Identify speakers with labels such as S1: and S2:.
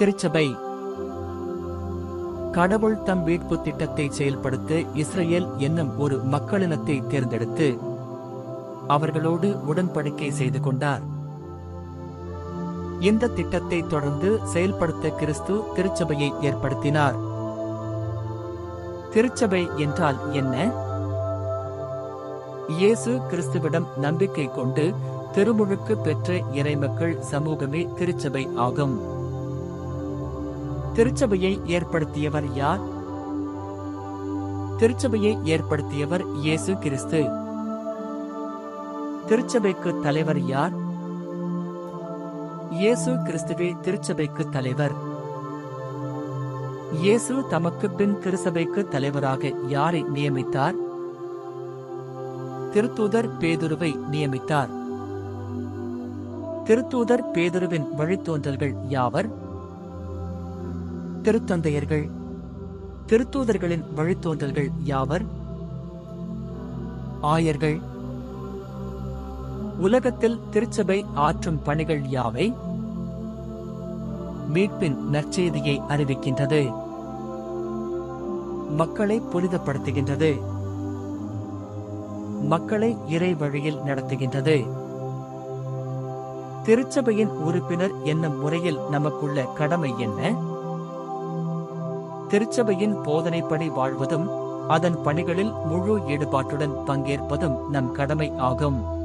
S1: திருச்சபை. கடவுள் தம் மீட்பு திட்டத்தை செயல்படுத்த இஸ்ரேல் என்னும் ஒரு மக்களினத்தை தேர்ந்தெடுத்து அவர்களோடு உடன்படிக்கை செய்து கொண்டார். இந்த திட்டத்தை தொடர்ந்து செயல்படுத்த கிறிஸ்து திருச்சபையை ஏற்படுத்தினார். திருச்சபை என்றால் என்ன? இயேசு கிறிஸ்துவிடம் நம்பிக்கை கொண்டு திருமுழுக்கு பெற்ற இறைமக்கள் சமூகமே திருச்சபை ஆகும். திருச்சபையை ஏற்படுத்தியவர் யார்? திருச்சபையை ஏற்படுத்தியவர் இயேசு கிறிஸ்து. திருச்சபைக்கு தலைவர் யார்? இயேசு கிறிஸ்துவே திருச்சபைக்கு தலைவர். இயேசு தமக்கு பின் திருச்சபைக்கு தலைவராக யாரை நியமித்தார்? திருத்தூதர் பேதுருவை நியமித்தார். திருத்தூதர் பேதுருவின் வழித்தோன்றல்கள் யாவர்? திருத்தந்தையர்கள் திருத்தூதர்களின் வழித்தோன்றல்கள் யாவர்? ஆயர்கள் உலகத்தில் திருச்சபை ஆற்றும் பணிகள் யாவை? மீட்பின் நற்செய்தியை அறிவிக்கின்றது. மக்களை புனிதப்படுத்துகின்றது. மக்களை இறை வழியில் நடத்துகின்றது. திருச்சபையின் உறுப்பினர் என்னும் முறையில் நமக்குள்ள கடமை என்ன? திருச்சபையின் போதனைப்படி வாழ்வதும் அதன் பணிகளில் முழு ஈடுபாட்டுடன் பங்கேற்பதும் நம் கடமை ஆகும்.